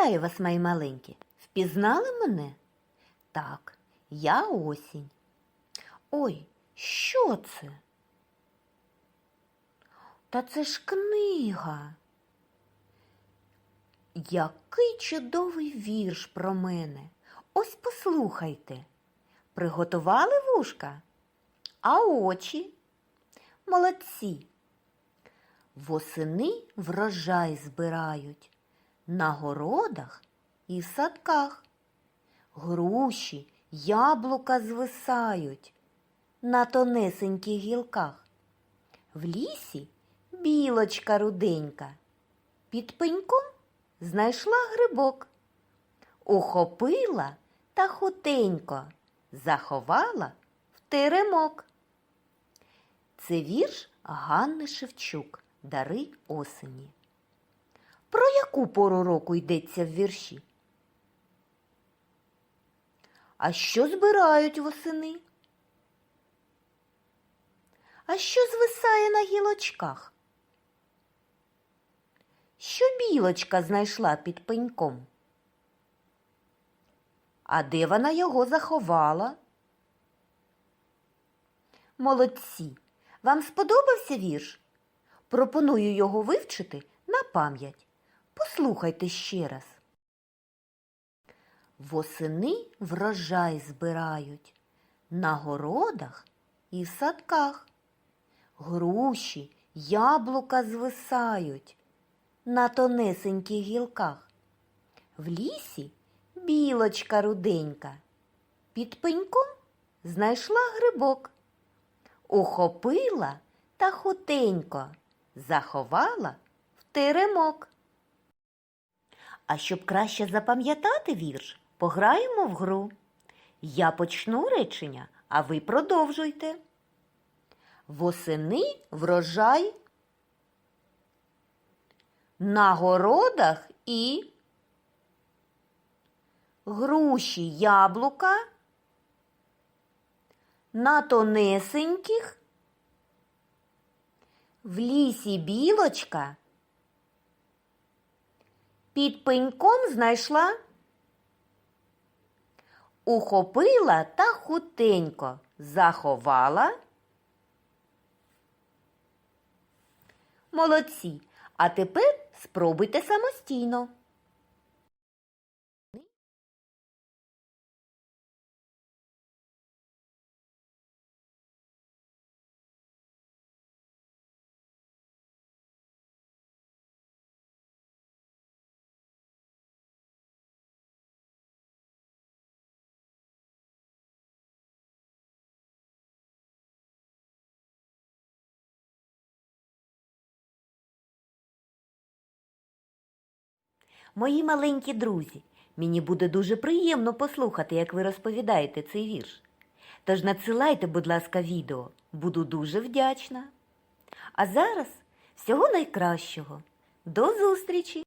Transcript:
Вітаю вас, мої маленькі. Впізнали мене? Так, я осінь. Ой, що це? Та це ж книга. Який чудовий вірш про мене. Ось послухайте. Приготували вушка? А очі? Молодці. Восени врожай збирають на городах і садках. Груші, яблука звисають на тонесеньких гілках. В лісі білочка руденька. Під пеньком знайшла грибок. Ухопила та хутенько заховала в теремок. Це вірш Ганни Шевчук Дари осені. Про яку пору року йдеться в вірші? А що збирають восени? А що звисає на гілочках? Що білочка знайшла під пеньком? А де вона його заховала? Молодці! Вам сподобався вірш? Пропоную його вивчити на пам'ять. Послухайте ще раз. Восени врожай збирають на городах і в садках. Груші, яблука звисають на тонесеньких гілках. В лісі білочка руденька. Під пеньком знайшла грибок. Ухопила та хутенько заховала в теремок. А щоб краще запам'ятати вірш, пограємо в гру. Я почну речення, а ви продовжуйте. Восени врожай на городах і груші яблука на тонесеньких в лісі білочка під пеньком знайшла, ухопила та хутенько заховала. Молодці. А тепер спробуйте самостійно. Мої маленькі друзі, мені буде дуже приємно послухати, як ви розповідаєте цей вірш. Тож надсилайте, будь ласка, відео, буду дуже вдячна. А зараз всього найкращого. До зустрічі!